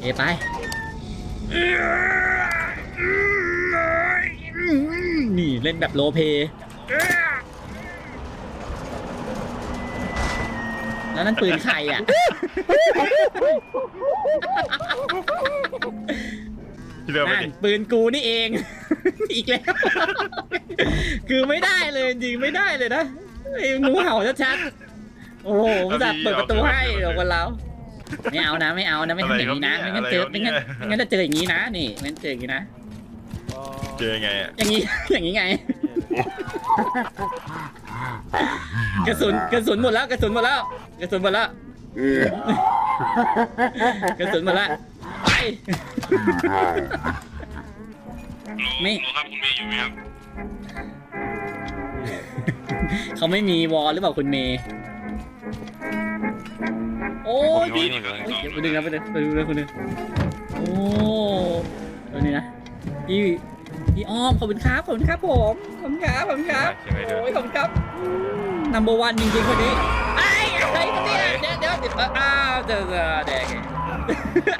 เอไปนี่เล่นแบบโลเพแล้วนั่นปืนใครอะ ที่เดิมไปนั่นดิ ปืนกูนี่เอง อีกแล้ว คือไม่ได้เลยจริงไม่ได้เลยนะไอ้งูเห่าชัดๆโอ้โหมันจะเปิดประตูให้เดี๋ยวคนเรา ไม่เอานะไม่เอานะไม่ทำอย่างนี้นะไม่งั้นเจอไม่งั้นไม่งั้นจะเจออย่างนี้นะนี่ไม่งั้นเจออย่างนี้นะเจอไงอะอย่างนี้อย่างนี้ไงกระสุนกระสุนหมดแล้วกระสุนหมดแล้วกระสุนหมดแล้วกระสุนหมดแล้วไปไม่หนูครับคุณเมย์อยู่ไหมครับเขาไม่มีวอลหรือเปล่าคุณเมย์โอ้ ยพี่เดี๋ยวไปดึงนะไปดึงไปดึงนะคุณดึงโอ้ตัวนี้นะพี่พี่อ้อมขอบคุณครับขอบคุณครับผมขอบคุณครับขอบคุณครับใช่ไหมเธอโอ้ยขอบคุณครับนัมเบอร์วันจริงๆคนนี้ไอ้ไอ้คนนี้เดี๋ยวเดี๋ยวเดี๋ยวอ้าวเจอเจอแดง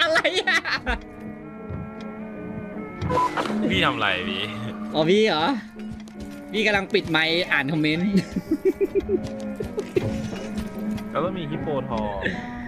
อะไรอะพี่ทำไรพี่อ๋อพี่เหรอพี่กำลังปิดไมค์อ่านคอมเมนต์แล้วก็มีฮิปโปทองอ